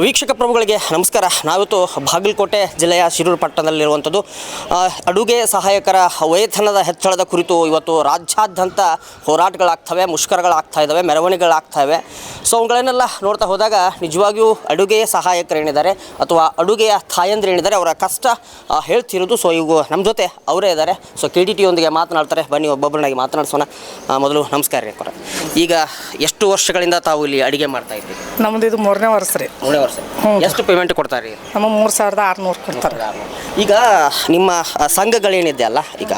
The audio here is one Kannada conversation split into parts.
ವೀಕ್ಷಕ ಪ್ರಭುಗಳಿಗೆ ನಮಸ್ಕಾರ. ನಾವಿತ್ತು ಬಾಗಲಕೋಟೆ ಜಿಲ್ಲೆಯ ಶಿರೂರು ಪಟ್ಟಣದಲ್ಲಿರುವಂಥದ್ದು. ಅಡುಗೆ ಸಹಾಯಕರ ವೇತನದ ಹೆಚ್ಚಳದ ಕುರಿತು ಇವತ್ತು ರಾಜ್ಯಾದ್ಯಂತ ಹೋರಾಟಗಳಾಗ್ತವೆ ಮುಷ್ಕರಗಳಾಗ್ತಾ ಇದ್ದಾವೆ ಮೆರವಣಿಗೆಗಳಾಗ್ತಾ ಇವೆ ಸೊ ಅವುಗಳನ್ನೆಲ್ಲ ನೋಡ್ತಾ ಹೋದಾಗ ನಿಜವಾಗಿಯೂ ಅಡುಗೆ ಸಹಾಯಕರು ಏನಿದ್ದಾರೆ ಅಥವಾ ಅಡುಗೆಯ ತಾಯಂದ್ರೆ ಏನಿದ್ದಾರೆ ಅವರ ಕಷ್ಟ ಹೇಳ್ತಿರೋದು. ಸೊ ಇವು ನಮ್ಮ ಜೊತೆ ಅವರೇ ಇದ್ದಾರೆ. ಸೊ ಕೆ ಡಿ ಟಿಯೊಂದಿಗೆ ಮಾತನಾಡ್ತಾರೆ. ಬನ್ನಿ ಒಬ್ಬೊಬ್ಬರನ್ನಾಗಿ ಮಾತನಾಡಿಸೋಣ. ಮೊದಲು ನಮಸ್ಕಾರ ರೀ ಈಗ ಎಷ್ಟು ವರ್ಷಗಳಿಂದ ತಾವು ಇಲ್ಲಿ ಅಡುಗೆ ಮಾಡ್ತಾ ಇದ್ದೀವಿ ನಮ್ಮದು ಇದು ಮೂರನೇ ವರ್ಷ ರೀ. ವರ್ಷ. ಎಷ್ಟು ಪೇಮೆಂಟ್ ಕೊಡ್ತಾರೆ? ನಮ್ಮ ಮೂರು ಸಾವಿರದ ಆರುನೂರು ಕೊಡ್ತಾರೆ. ಈಗ ನಿಮ್ಮ ಸಂಘಗಳೇನಿದೆ ಅಲ್ಲ ಈಗ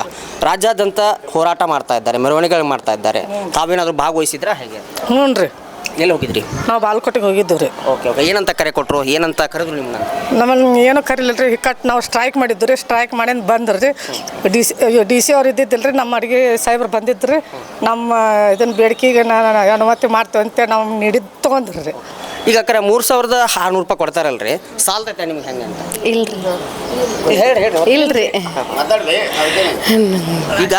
ರಾಜ್ಯಾದ್ಯಂತ ಹೋರಾಟ ಮಾಡ್ತಾ ಇದ್ದಾರೆ ಮೆರವಣಿಗೆಗಳು ಮಾಡ್ತಾ ಇದ್ದಾರೆ. ತಾವೇನಾದರೂ ಭಾಗವಹಿಸಿದ್ರ ಹೇಗೆ? ಹ್ಞೂ ರೀ ಎಲ್ಲಿ ಹೋಗಿದ್ರಿ? ನಾವು ಬಾಲ್ಕೋಟೆಗೆ ಹೋಗಿದ್ವಿ ರೀ. Okay okay. ಏನಂತ ಕರೆ ಕೊಟ್ಟರು ಏನಂತ ಕರೆದ್ರು ನಿಮ್ಮನ್ನ ನಮ್ಮನ್ನು ಏನೂ ಕರೀಲಿಲ್ಲ ರೀ ಕಟ್ ನಾವು ಸ್ಟ್ರೈಕ್ ಮಾಡಿದ್ದು ರೀ ಸ್ಟ್ರೈಕ್ ಮಾಡಿ ಬಂದ್ರಿ ರೀ. ಡಿ ಸಿ ಡಿ ಸಿ ಅವ್ರು ಇದ್ದಿದ್ದಿಲ್ಲ ರೀ ನಮ್ಮ ಅಡುಗೆ ಸಾಹೇಬ್ರು ಬಂದಿದ್ದು ರೀ. ನಮ್ಮ ಇದನ್ನು ಬೇಡಿಕೆಗೆ ನಾನು ಅನುಮತಿ ಮಾಡ್ತೇವೆ ಅಂತ ನಾವು ನೀಡಿದ್ದು ತೊಗೊಂಡ್ರಿ ರೀ. ಈಗ ಕರೆ ಮೂರು ಸಾವಿರದ ಆರುನೂರು ರೂಪಾಯಿ ಕೊಡ್ತಾರಲ್ರಿ. ಸಾಲ್ತೈತೆ ನಿಮ್ಗೆ ಹೆಂಗೆ ಅಂತ? ಇಲ್ರಿ. ಹೇಳಿ ಹೇಳಿ ಇಲ್ರಿ. ಈಗ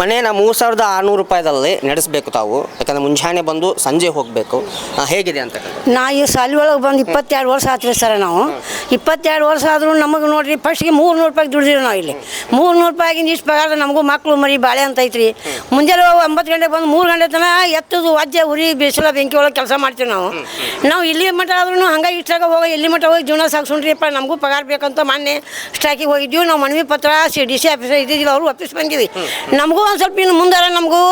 ಮನೆ ನಾ ಮೂರು ಸಾವಿರದ ಆರುನೂರು ರೂಪಾಯಿದಲ್ಲಿ ನಡೆಸಬೇಕು ತಾವು. ಯಾಕಂದ್ರೆ ಮುಂಜಾನೆ ಬಂದು ಸಂಜೆ ಹೋಗಬೇಕು. ಹೇಗಿದೆ ಅಂತ ನಾ ಈ ಸಾಲಿ ಒಳಗೆ ಬಂದು ಇಪ್ಪತ್ತೆರಡು ವರ್ಷ ಆತ್ರಿ ಸರ್ ನಾವು. ಇಪ್ಪತ್ತೆರಡು ವರ್ಷ ಆದರೂ ನಮಗೆ ನೋಡ್ರಿ ಫಸ್ಟ್ಗೆ ಮೂರು ನೂರು ರೂಪಾಯಿ ದುಡ್ದಿರಿ ನಾವು ಇಲ್ಲಿ. ಮೂರು ನೂರು ರೂಪಾಯಿಗಿಂದ ಇಷ್ಟು ಪಗಾರ ನಮಗೂ ಮಕ್ಕಳು ಮರಿ ಬಾಳೆ ಅಂತ ಐತ್ರಿ. ಮುಂಜಾನೆ ಒಂಬತ್ತು ಗಂಟೆಗೆ ಬಂದು ಮೂರು ಗಂಟೆ ತನಕ ಎತ್ತದು ವಾಜ್ಯ ಉರಿ ಬಿಸಿಲ ಬೆಂಕಿ ಒಳಗೆ ಕೆಲಸ ಮಾಡ್ತೀವಿ ನಾವು. ನಾವು ಇಲ್ಲಿ ಮಟ್ಟ ಆದ್ರೂ ಹಂಗೆ ಇಷ್ಟಾಗ ಹೋಗಿ ಇಲ್ಲಿ ಮಟ್ಟ ಹೋಗಿ ಜೀವನ ಸಾಗಿಸ್ಕೊಂಡ್ರಿಪ್ಪ ನಮಗೂ ಪಗಾರ ಬೇಕಂತ ಮೊನ್ನೆ ಸ್ಟ್ರೈಕಿಗೆ ಹೋಗಿದ್ದೀವಿ. ನಾವು ಮನವಿ ಪತ್ರ ಸಿ ಡಿ ಸಿ ಆಫೀಸರ್ ಇದ್ದಿದ್ದೀವಿ ಅವರು ವಾಪಸ್ ಬಂದೀವಿ. ನಮಗೂ ಒಂದು ಸ್ವಲ್ಪ ಇನ್ನು ಮುಂದಾರ ನಮಗೂ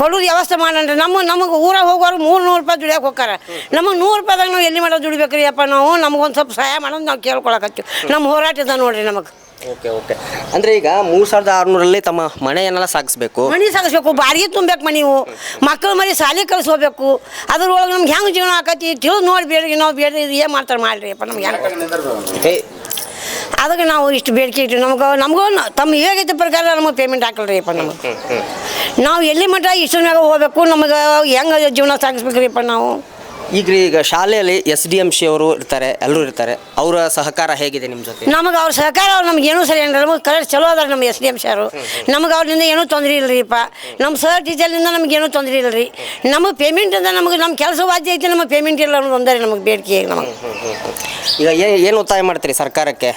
ಕೊಡೋದು ವ್ಯವಸ್ಥೆ ಮಾಡೋಣ ನಮ್ಮ ನಮಗೆ ಊರಾಗ ಹೋಗೋರು ಮೂರು ನೂರು ರೂಪಾಯಿ ದುಡಿಯೋಕೆ ಹೋಗಾರ ನಮಗೆ ನೂರು ರೂಪಾಯಿದಾಗ ನಾವು ಎಲ್ಲಿ ಮಾಡೋದು ದುಡಿಬೇಕ್ರಿ ಅಪ್ಪ ನಾವು ನಮಗೊಂದು ಸ್ವಲ್ಪ ಸಹಾಯ ಮಾಡೋದು ನಾವು ಕೇಳ್ಕೊಳಕತ್ತೀವಿ ನಮ್ಮ ಹೋರಾಟ ಹೋರಾಟದ ನೋಡಿರಿ ನಮಗೆ. Okay okay. ಅಂದ್ರೆ ಈಗ ಮೂರ್ ಸಾವಿರದ ಆರ್ನೂರಲ್ಲಿ ತಮ್ಮ ಮನೆಯನ್ನೆಲ್ಲ ಸಾಗಿಸ್ಬೇಕು. ಮನೆ ಸಾಗಿಸ್ಬೇಕು ಬಾಡಿಗೆ ತುಂಬಬೇಕು ಮನೆವು ಮಕ್ಕಳು ಮರಿ ಶಾಲೆ ಕಳಿಸ್ಕೋಬೇಕು. ಅದ್ರೊಳಗೆ ನಮ್ಗೆ ಹೆಂಗೆ ಜೀವನ ಆಕತಿ ತಿಳಿದು ನೋಡಿ ಬೇಡ್ರಿ ನಾವು ಬೇಡ ಏನು ಮಾಡ್ತಾರೆ ಮಾಡ್ರಿ ಅಪ್ಪ ನಮ್ಗೆ ಹೆಂಗೆ ಅದಕ್ಕೆ ನಾವು ಇಷ್ಟು ಬೇಡಿಕೆ ಇಟ್ಟು ನಮ್ಗೆ ನಮಗೂ ತಮ್ಮ ಹೇಗೈತೆ ಪ್ರಕಾರ ನಮಗೆ ಪೇಮೆಂಟ್ ಹಾಕಲ್ರಿಪ್ಪ ನಮಗೆ. ನಾವು ಎಲ್ಲಿ ಮಟ್ಟ ಇಷ್ಟು ಮ್ಯಾಗ ಹೋಗ್ಬೇಕು ನಮಗೆ ಹೆಂಗೆ ಜೀವನ ಸಾಗಿಸ್ಬೇಕ್ರಿಪ್ಪ ನಾವು. ಈಗ ರೀ ಈಗ ಶಾಲೆಯಲ್ಲಿ ಎಸ್ ಡಿ ಎಂ ಸಿ ಅವರು ಇರ್ತಾರೆ ಎಲ್ಲರೂ ಇರ್ತಾರೆ. ಅವರ ಸಹಕಾರ ಹೇಗಿದೆ ನಿಮ್ಮ ಜೊತೆ? ನಮಗೆ ಅವ್ರ ಸಹಕಾರ ಅವ್ರು ನಮ್ಗೆ ಏನೂ ಸರಿ ಅಂದ್ರೆ ನಮಗೆ ಕಲರ್ ಚಲೋ ಅದಾರ ನಮ್ಮ ಎಸ್ ಡಿ ಎಂ ಅವರು. ನಮಗೆ ಅವ್ರಿಂದ ಏನೂ ತೊಂದರೆ ಇಲ್ಲರಿಪ್ಪ ನಮ್ಮ ಸರ್ ಟೀಚರ್ನಿಂದ ನಮ್ಗೆ ಏನೂ ತೊಂದರೆ ಇಲ್ಲರಿ ನಮಗೆ ಪೇಮೆಂಟಿಂದ ನಮಗೆ ನಮ್ಮ ಕೆಲಸ ವಾದ್ಯ ಐತೆ ನಮಗೆ ಪೇಮೆಂಟ್ ಇಲ್ಲ ಅನ್ನೋದು ಒಂದರೆ ನಮಗೆ ಬೇಡಿಕೆ ನಮಗೆ. ಈಗ ಏನು ಒತ್ತಾಯ ಮಾಡ್ತೀರಿ ಸರ್ಕಾರಕ್ಕೆ?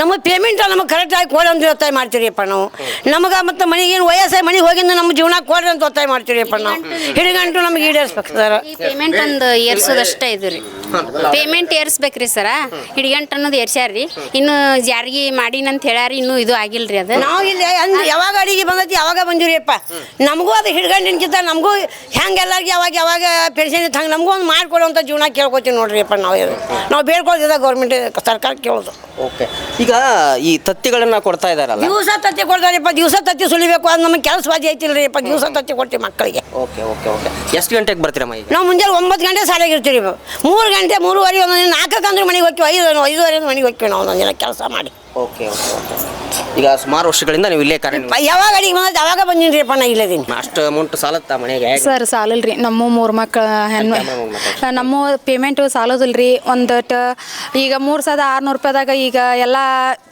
ನಮಗೆ ಪೇಮೆಂಟ್ ನಮಗೆ ಕರೆಕ್ಟಾಗಿ ಕೊಡಿ ಅಂತ ಒತ್ತಾಯ ಮಾಡ್ತೀರಿಪ್ಪ ನಾವು. ನಮಗೆ ಮತ್ತು ಮನೆಗೆ ಏನು ವಯಸ್ಸಾಗಿ ಮನೆಗೆ ಹೋಗಿಂದ ನಮ್ಮ ಜೀವನ ಕೊಡ್ರಿ ಅಂತ ಒತ್ತಾಯ ಮಾಡ್ತೀರಿಪ್ಪ ನಾವು. ಹಿಡಿಗಂಟು. ನಮಗೆ ಈಡೇರಿಸ್ಬೇಕು ಸರ್ ಈ ಪೇಮೆಂಟ್ ಒಂದು ಏರ್ಸೋದಷ್ಟೇ ಇದು ರೀ. ಪೇಮೆಂಟ್ ಏರ್ಸ್ಬೇಕ್ರಿ ಸರ ಹಿಡಿಗಂಟ್ ಅನ್ನೋದು ಏರ್ಸ್ಯಾರ್ರಿ. ಇನ್ನು ಜಾರಿಗೆ ಮಾಡಿನಂತ ಹೇಳ್ಯಾರಿ ಇನ್ನೂ ಇದು ಆಗಿಲ್ರಿ ಅದು. ನಾವು ಇಲ್ಲಿ ಯಾವಾಗ ಅಡಿಗೆ ಬಂದೈತಿ ಯಾವಾಗ ಬಂದಿರಿಯಪ್ಪ ನಮಗೂ ಅದು ಹಿಡ್ಗಂಡಿನ್ಕಿಂತ ನಮಗೂ ಹೆಂಗೆ ಎಲ್ಲರಿಗೆ ಯಾವಾಗ ಯಾವಾಗ ಪೆನ್ಷನ್ ಇತ್ತು ಹಂಗೆ ನಮಗೂ ಒಂದು ಮಾಡ್ಕೊಡುವಂಥ ಜೀವನ ಕೇಳ್ಕೊತೀವಿ ನೋಡ್ರಿ ಅಪ್ಪ ನಾವು ಇದು. ನಾವು ಬೇಡ್ಕೊಳ್ತಿದ್ದ ಗೌರ್ಮೆಂಟ್ ಸರ್ಕಾರ ಕೇಳೋದು. ಓಕೆ. ಈಗ ಈ ತತ್ತಿಗಳನ್ನ ಕೊಡ್ತಾ ಇದಾರೆ ದಿವಸ ತತ್ತಿ ಕೊಡ್ತಾರಪ್ಪ ದಿವಸ ತತ್ತಿ ಸುಲಿಬೇಕು ಅದು ನಮಗೆ ಕೆಲಸ ಬಾಜಿ ಐತಿಲ್ರಿ ಅಪ್ಪ ದಿವಸ ತತ್ತಿ ಕೊಡ್ತೀವಿ ಮಕ್ಕಳಿಗೆ. Okay okay okay. ಎಷ್ಟು ಗಂಟೆಗೆ ಬರ್ತೀರಮ್ಮ ಈಗ? ನಾವು ಮುಂಜಾನೆ ಒಂಬತ್ತು ಗಂಟೆ ಶಾಲೆಗೆ ಇರ್ತೀವಿ. ಮೂರು ಗಂಟೆ ಮೂರುವರೆ ಒಂದೊಂದು ನಾಲ್ಕಕ್ಕೆ ಅಂದ್ರೆ ಮನೆಗೆ ಹೋಗ್ತೀವಿ, ಐದು ಐದುವರೆ ಮನೆಗೆ ಹೋಗ್ತೀವಿ ನಾವು ಒಂದೊಂದು ದಿನ ಕೆಲಸ ಮಾಡಿ. ಓಕೆ ಓಕೆ ಓಕೆ ಈಗ ಸುಮಾರು ವರ್ಷಗಳಿಂದ ನೀವು ಇಲ್ಲೇ ಕಾರ್ಯ ಪ- ಯಾವಾಗ ಅಡಿಗೆ ಬಂದೈತೆ ಯಾವಾಗ ಬಂದಿನ್ರಿ ಅಪ್ಪ ನಾ ಇಲ್ಲದೀನಿ. ಅಷ್ಟು ಅಮೌಂಟ್ ಸಾಲತ್ತಾ ಮನೆಗೆ? ಸರ್ ಸಾಲಲ್ರಿ. ನಮ್ಮ ಮೂರು ಮಕ್ಕಳ ಹೆಣ್ಣು. ನಮ್ಮ ಪೇಮೆಂಟು ರೀ ಒಂದಟ ಈಗ ಮೂರು ಸಾವಿರದ ಆರುನೂರು ರೂಪಾಯಿದಾಗ ಈಗ ಎಲ್ಲ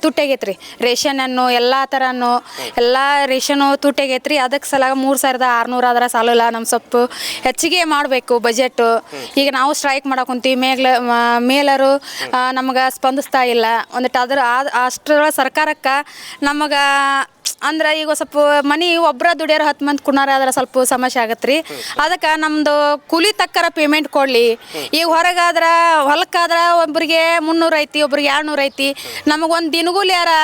ತುಟ್ಟಾಗೈತ್ರಿ. ರೇಷನ್ ಅನ್ನು ಎಲ್ಲ ಅನ್ನು ಎಲ್ಲ ರೇಷನು ತುಟ್ಟಾಗೈತ್ರಿ. ಅದಕ್ಕೆ ಸಲ ಮೂರು ಸಾವಿರದ ಆರುನೂರು ಆದ್ರೆ ಸಾಲಲ್ಲ ನಮ್ಮ ಸ್ವಲ್ಪ ಹೆಚ್ಚಿಗೆ ಮಾಡಬೇಕು ಬಜೆಟ್ಟು ಈಗ ನಾವು ಸ್ಟ್ರೈಕ್ ಮಾಡಕೊಂತೀವಿ ಕುಂತೀವಿ. ಮ- ಮೇಲರು ನಮ್ಗೆ ಸ್ಪಂದಿಸ್ತಾ ಇಲ್ಲ. ಒಂದಿಟ್ಟು ಅದ್ರ ಆ- ಅಷ್ಟರೊಳಗೆ ಸರ್ಕಾರಕ್ಕೆ ನಮಗೆ ಅಂದ್ರೆ ಈಗ ಸ್ವಲ್ಪ ಮನಿ ಒಬ್ರ ದುಡಿಯೋರು ಹತ್ತು ಮಂದಿ ಕುಣಾರ ಆದ್ರೆ ಸ್ವಲ್ಪ ಸಮಸ್ಯೆ ಆಗತ್ತೆ ರೀ ಅದಕ್ಕೆ ನಮ್ಮದು ಕೂಲಿ ತಕ್ಕರ ಪೇಮೆಂಟ್ ಕೊಡಲಿ. ಈಗ ಹೊರಗಾದ್ರೆ ಹೊಲಕ್ಕಾದ್ರೆ ಒಬ್ಬರಿಗೆ ಮುನ್ನೂರು ಐತಿ, ಒಬ್ರಿಗೆ ಏಳ್ನೂರು ಐತಿ. ನಮಗೊಂದು ದಿನಗೂಲಿಯಾರ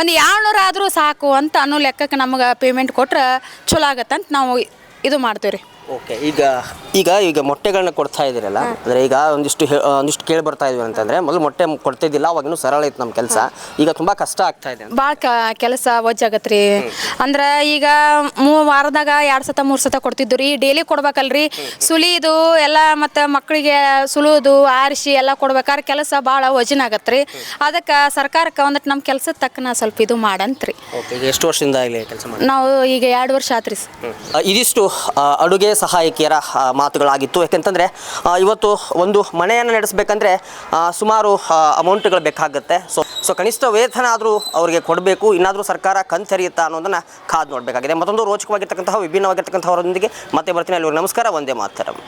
ಒಂದು ಏಳ್ನೂರು ಆದರೂ ಸಾಕು ಅಂತ ಅನ್ನೋ ಲೆಕ್ಕಕ್ಕೆ ನಮಗೆ ಪೇಮೆಂಟ್ ಕೊಟ್ರೆ ಚಲೋ ಆಗತ್ತಂತ ನಾವು ಇದು ಮಾಡ್ತೀವಿ ರೀ ಓಕೆ ಈಗ ಈಗ ಈಗ ಮೊಟ್ಟೆಗಳನ್ನ ಕೊಡ್ತಾ ಇದ್ದೀರಲ್ಲ ಅಂದರೆ ಈಗ ಒಂದಿಷ್ಟು ಹೇ- ಒಂದಿಷ್ಟು ಕೇಳಿ ಬರ್ತಾ ಇದ್ವಿ ಅಂತಂದರೆ ಮೊದಲು ಮೊಟ್ಟೆ ಕೊಡ್ತಿದ್ದಿಲ್ಲ ಅವಾಗಿನೂ ಸರಳ ಇತ್ತು ನಮ್ಮ ಕೆಲಸ. ಈಗ ತುಂಬ ಕಷ್ಟ ಆಗ್ತಾ ಇದೆ ಅಂತ. ಭಾಳ ಕ ಕೆಲಸ ರೀ ಅಂದ್ರೆ ಈಗ ಮೂ ವಾರದಾಗ ಎರಡು ಸತ ಮೂರು ಸತ ಕೊಡ್ತಿದ್ದು ರೀ ಡೈಲಿ ಕೊಡ್ಬೇಕಲ್ರಿ. ಸುಲಿದು ಎಲ್ಲ ಮತ್ತು ಮಕ್ಕಳಿಗೆ ಸುಲುದು ಆರಿಸಿ ಎಲ್ಲ ಕೊಡ್ಬೇಕಾದ್ರೆ ಕೆಲಸ ಭಾಳ ವಜನ್ ಆಗತ್ತೆ ರೀ ಅದಕ್ಕೆ ಸರ್ಕಾರಕ್ಕೆ ಒಂದಟ್ಟು ನಮ್ಮ ಕೆಲಸದ ತಕ್ಕನ ಸ್ವಲ್ಪ ಇದು ಮಾಡಂತ್ರಿ. ಓಕೆ ಈಗ ಎಷ್ಟು ವರ್ಷದಿಂದ ಇಲ್ಲಿ ಕೆಲಸ ಮಾಡಿ ನಾವು ಈಗ ಎರಡು ವರ್ಷ ಆತ್ರಿ ಇದಿಷ್ಟು ಆ, ಅಡುಗೆ ಸಹಾಯಕಿಯರ ಮಾತುಗಳಾಗಿತ್ತು. ಯಾಕೆಂತಂದರೆ ಇವತ್ತು ಒಂದು ಮನೆಯನ್ನು ನಡೆಸಬೇಕಂದ್ರೆ ಸುಮಾರು ಅಮೌಂಟ್ಗಳು ಬೇಕಾಗುತ್ತೆ. ಸೊ ಸೊ ಕನಿಷ್ಠ ವೇತನ ಆದರೂ ಅವರಿಗೆ ಕೊಡಬೇಕು. ಇನ್ನಾದರೂ ಸರ್ಕಾರ ಕಂತರಿಯುತ್ತಾ ಅನ್ನೋದನ್ನು ಕಾದು ನೋಡಬೇಕಾಗಿದೆ. ಮತ್ತೊಂದು ರೋಚಕವಾಗಿರ್ತಕ್ಕಂತಹ, ವಿಭಿನ್ನವಾಗಿರ್ತಕ್ಕಂಥವರೊಂದಿಗೆ ಮತ್ತೆ ಬರ್ತೀನಿ. ಅಲ್ಲಿ ನಮಸ್ಕಾರ. ಒಂದೇ ಮಾತರಂ.